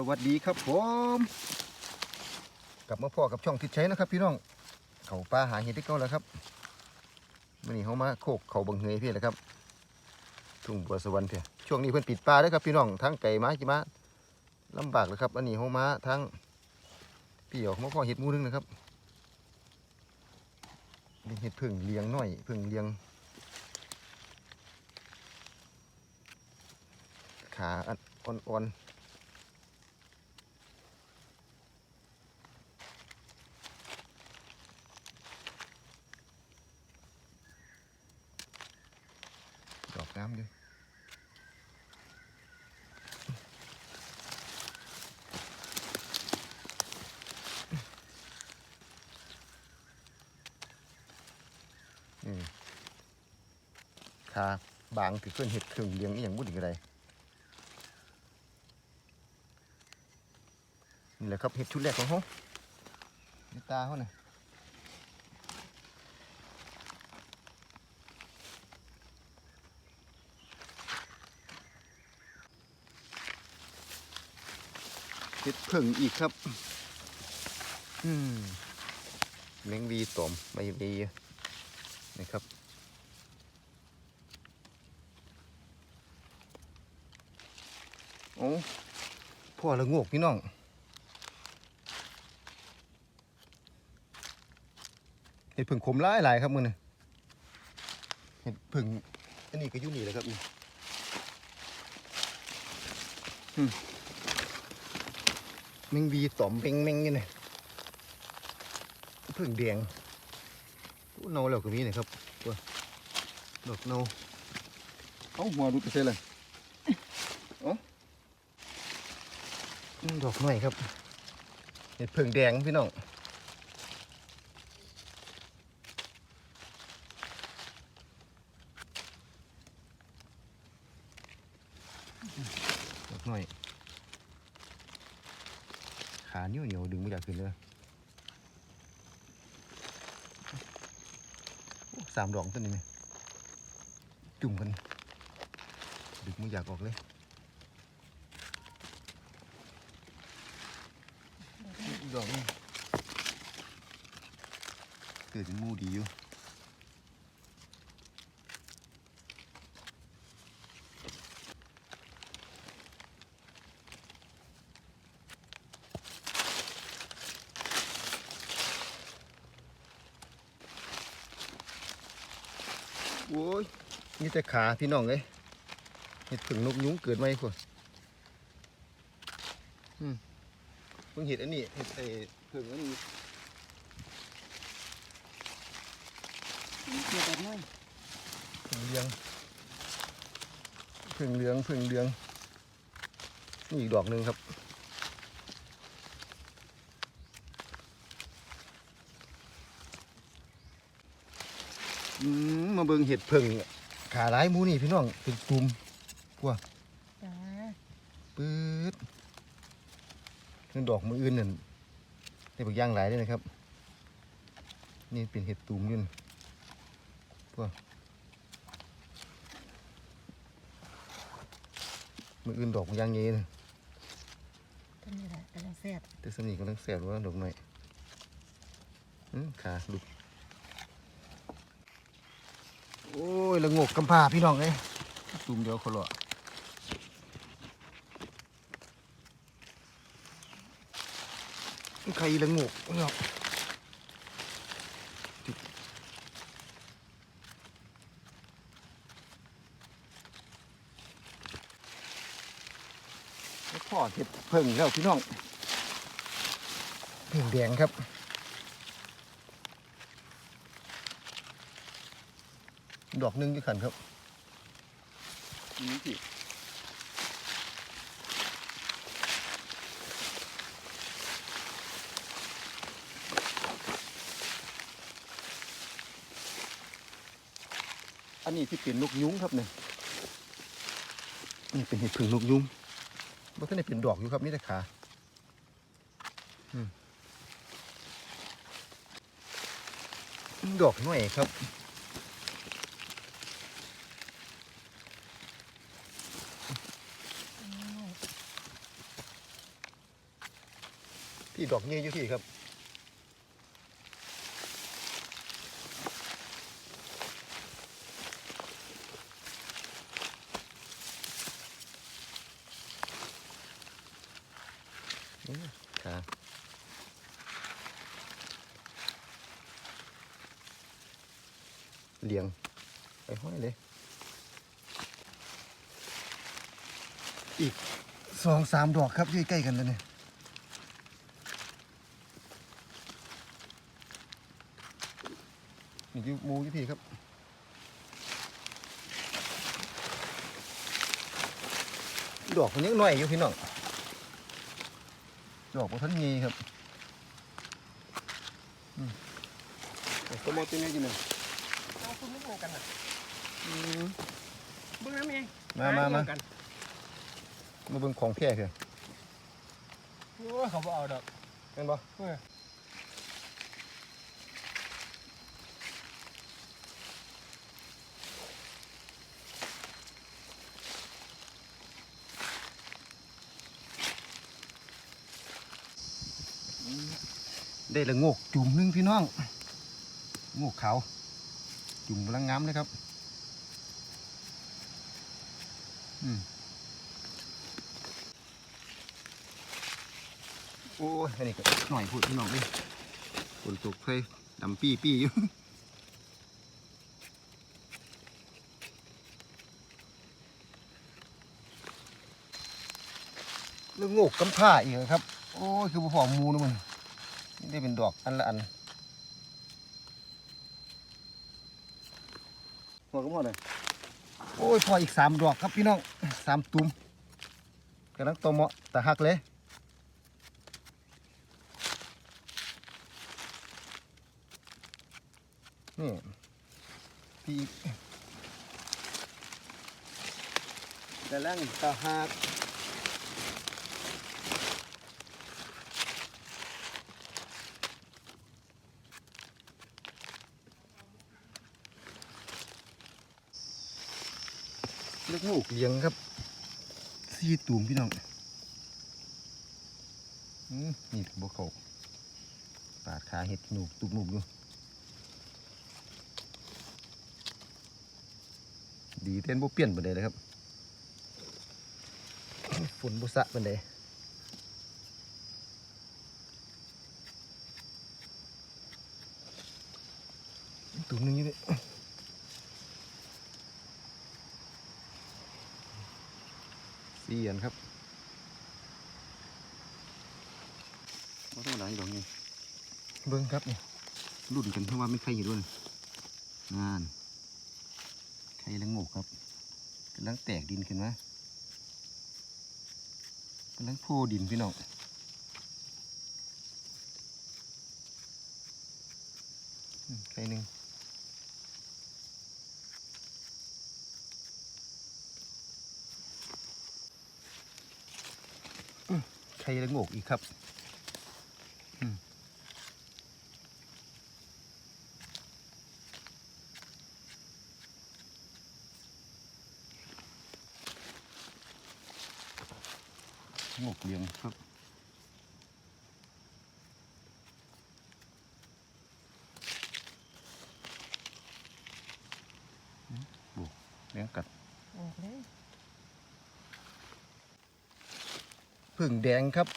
สวัสดีครับผมกลับมาพ่อกับช่องทิศใช้นะครับ พี่น้องเขาปลาหาเห็ดที่เก่าแล้วครับมื่อนี้เขามาโคกเขาบังเฮยพี่แหละครับ ทุ่งบัวสวรรค์เถอะช่วงนี้เพิ่นปิดปลาเด้อครับพี่น้องทั้งไก่ม้ากี่ม้าลำบากเลยครับ อันนี้เขามาทั้งพี่ออกมาพ่อเห็ดมูนึงนะครับเป็นเห็ดพึ่งเลี้ยงน้อยพึ่งเลี้ยงขาอ่อนๆดอกน้ำอยู่ อืมขาบางถือเพื่อนเห็ดเครื่องเลี้ยงอหย่างบุญอีกอะไรนี่แหละครับเห็ดชุดแรกของเขานี่ตาเขาน่ะเห็ดเพิ่งอีกครับ อืมแมงวีตอมใบวี นะครับ โอ้พ่อละโงกพี่น้องเห็ดผึ่งขมหลายหลายครับมือนี่เห็ดผึ่งอันนี้ก็ยู่นี่แหละครับนี่อืมแมงวีตอมเป่งเมงนี่นะผึ่งแดง เนาแล้วก็มีนะครับตัวดอกเนาเอาหัวรุดไปเสียเลยเอาอืมดอกหน่อยครับเห็ดเผึ่งแดงพี่น้องดอกหน่อยขาเหนียวเหนียวดึงไม่อยากขึ้นเลยโอ้ สามดอกต้นนี้ไหมจุ่มกันดึกมึงอยากออกเลยดอกนึงเกิดมูดีอยู่ อ้ยนี่แต่ขาพี่น้องเลยเห็ดผึ่งนกยุงเกิดไหมพวกอืมเพิ่งเห็ดอันนี้เห็ดไอ้ผึ่งอันนี้เกี่ยวกับน้อยผึ่งเลี้ยงผึ่งเหลืองผึ่งเหลืองนี่อีกดอกหนึ่งครับอืมมา เบิ่งเห็ดผึ่งขาร้ายหมูนี่พี่น้องเป็นกลุ่มจ้าปื๊ดนั่นดอกมืออื่นนั่นได้บักย่างหลายเลยนะครับ นี่เป็นเห็ดตูมอยืนพวกมืออื่นดอกบักย่างเงี้นะท่านนี่แหละกำลังแซ่บแต่สนิทกำลังแสบว่าดอกหน่อยอื้อขาลุก โอ้ยละงกกำพร้าพี่น้องเอ้ยตูมเดียวคนละใครละงกเนาะพ่อเห็ดเพิ่งแล้วพี่น้องเพิ่งแดงครับ ดอกหนึงที่ขันครับนี่สิอันนี้ที่เป็นนกยุงครับเนี่ยนี่เป็นเห็ดผึ่งนกยุงบ่ทันได้เป็นดอกอยู่ครับนี่แต่ขาอืมดอกหน่อยครับ น้อย พี่ดอกเงี้ยอยู่พี่ครับนี่ขาเลียง ไปห้อยเลย อีกสองสามดอกครับอยู่ใกล้กันเลยเนี่ยนี่อ ยู่หมูอยู่พี่ครับดอกมันยังน้อยอยู่พี่น้องดอกมันทันงีครับอืมตัวมอตัวนี้กินหนึ่งเอาคุณไม่เหมือนกันอะเบิ่งน้ำเองมามามากันมาเบิ่งของแท้เถอะโอ้ยเขาบ่เอาดอกเห็นป ได้ละโงกจุ่มหนึงพี่น้องโงกขาวจุ่มกำลังงามเลยครับอืมโอ้ยอันนี้ก็หน่อยพูดพี่น้องเลยฝนตกเพยดำปี้ปี้อยู่เรื่องโงกกำผ้าอีกครับ โอ้ยคือบ่พอหมูนะมัน ได้เป็นดอกอันละอันพอก็พอเลยโอ้ยพออีกสามดอกครับพี่น้องสามตุ้มกำลังโตเหมาะแต่หักเลยนี่พี่กำลังตะหัก ลูกหมูกเลี้ยงครับสี่ตูมพี่น้องอืมนี่บวเขาปาดขาเห็ดหนูกตุกหนูกอยู่ดีเต้นบ่เปลี่ยนไปเลยนะครับ ฝนบุสะไปเลยตุ่มหนึงอยู่นี่ สี่อันครับว่าต้องหลายดอกนี่เบิ้งครับนี่รุ่นกันเพราะว่าไม่ใครอยู่ด้วยงานใครลังโงกครับกำลังแตกดินขึ้นมากำลังโพดินพี่น้องอืมใครหนึ่ง ไข่ละโงกอีกครับโงกเลี้ยงครับบุกเลี้ยงกัดออกเลย ผึ่งแดงครับ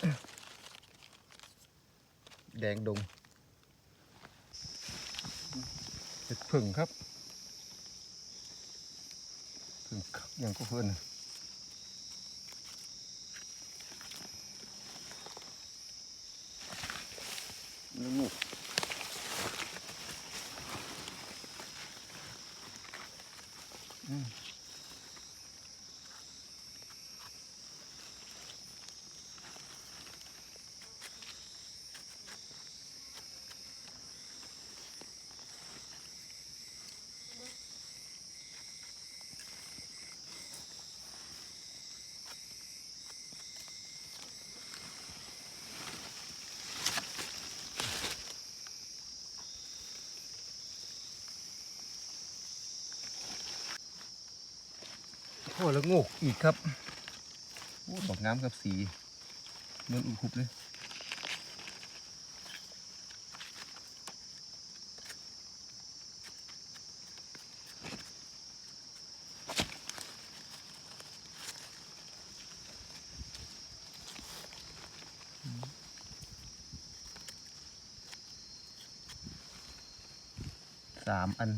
แดงดงเห็ดผึ่งครับผึ่งยังก็เพื่อนน่ โอ้แล้วงกอีกครับโอ้กน้ำกับสีนวลอุคุบเลยสามอัน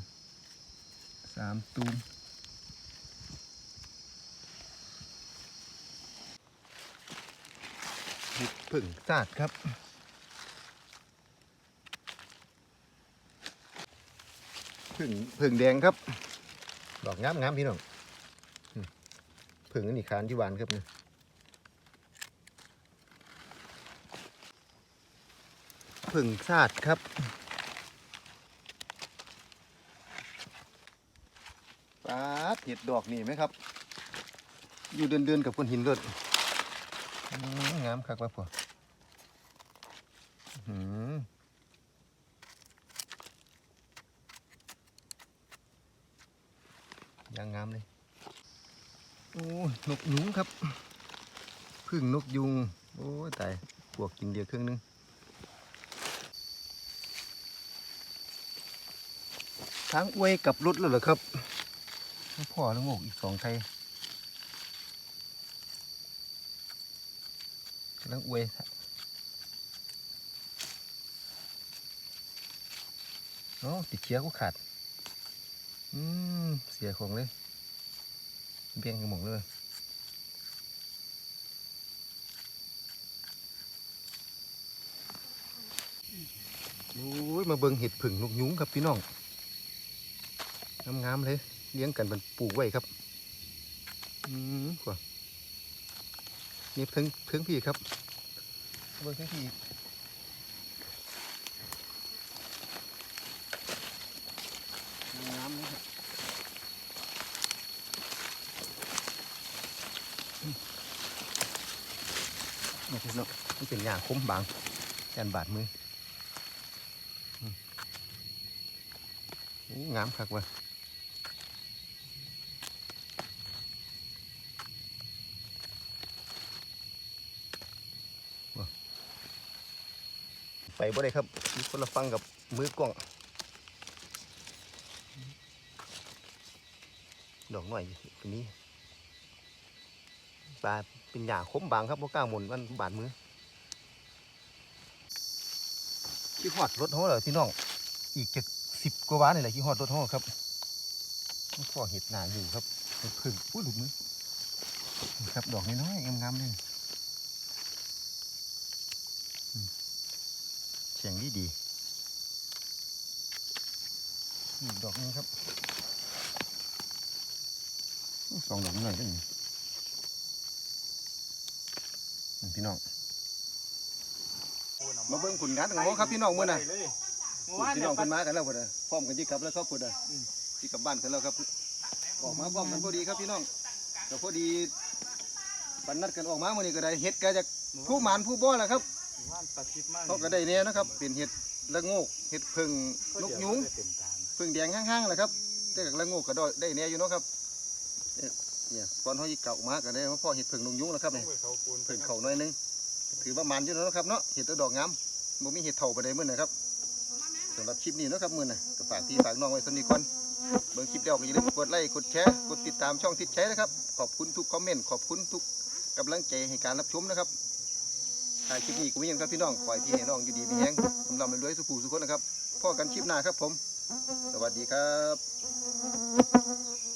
สามตูม เห็ดผึ่งซาดครับผึ่งผึ่งแดงครับ ดอกงามงามพี่น้องอืมผึ่งอันนี้คานที่หวานครับเนี่ยผึ่งซาดครับปาดเห็ดดอกนี่ไหมครับ อยู่เดือนเดือนๆกับคนหินรถงามคักว่าพออื้อหือ ยังงามเลย โอ้นกยุงครับ พึ่งนกยุง โอ้ตายพวกกินเดียวครึ่งนึงทางอวยกับรถแล้วเหรอครับ พ่อแล้วโงกอีกสองไทยกำลังอวย เนาะติดเชื้อก็ขาด อืม เสียของเลย เบี้ยงกันหมดเลยโอ้ย มาเบิ่งเห็ดผึ่งนกยุงครับพี่น้อง งามๆเลย เลี้ยงกันเป็นปลูกไว้ครับ อืมกว่านี่เพิ่งเพิ่งพี่ครับเบิ่งเพิ่งพี่งามเลยครับอืมนี่ เป็นาะมันเป็นหญ้าคมบางแอนบาดมืออืมโอ้งามคักว่ะไปบ่ได้ครับมีคนละฟังกับมือกล้องดอกหน่อยตัวนี้ ปลาเป็นหยาคมบางครับบ่กล้าหมุนมันบาดมือขี้หอดรถเขาเหรอพี่น้อง อีกจะสิบกว่าบาทนี่แหละขี้หอดรถเขาครับพ่อเห็ดหนาอยู่ครับพึ่งอุ้ยหลุดมือครับดอกน้อยๆงามๆเลยเสียงดีดีดอกนี้ครับสองดอกนี่หน่อยก็นี่นี่ พี่น้องมาเบิ่งผลงานของเขาครับพี่น้องมื้อน่ะพี่น้องเพิ่นมากันแล้วพุ่นน่ะพร้อมกันที่กลับแล้วครับพุ่นน่ะที่กลับบ้านกันแล้วครับออกมาพร้อมกันพอดีครับพี่น้องก็พอดีปันนัดกันออกมามื้อนี้ก็ได้เฮ็ดก็จะผู้หมานผู้บ่ล่ะครับว่านตัดคลิปมากเขาก็ได้เนี่ยนะครับเป็นเห็ดละโงกเห็ดพึ่งนกยุงพึ่งแดงห้างๆแหละครับแต่กับละโงกก็ได้ได้เนี่ยอยู่เนาะครับ เนี่ยเนี่ยตอนเขายิเก่ามาก็ได้มาพ่อเห็ดพึ่งนกยุงแล้วครับเนี่ยพึ่งเขาหน่อยนึงถือว่ามันอยู่แล้วนาะครับเนาะเห็ดตัวดอกงามบ่มีเห็ดเถ่าไปได้มื้อนะครับสำหรับคลิปนี้เนาะครับมื้อน่ะก็ฝากพี่ฝากน้องไว้สำนีก่อนเบิ่งคลิปแล้วก็อย่าลืมกดไลค์กดแชร์กดติดตามช่องทิศใช้นะครับ ขอบคุณทุกคอมเมนต์ขอบคุณทุกกำลังใจให้การรับชมนะครับถ่ายคลิปนี้กูมีหยังครับพี่น้องขอให้พี่ให้น้องอยู่ดีมีแฮงสำหรับรวยๆสุขูสุขคนนะครับพ่อกันคลิปหน้าครับผม สวัสดีครับ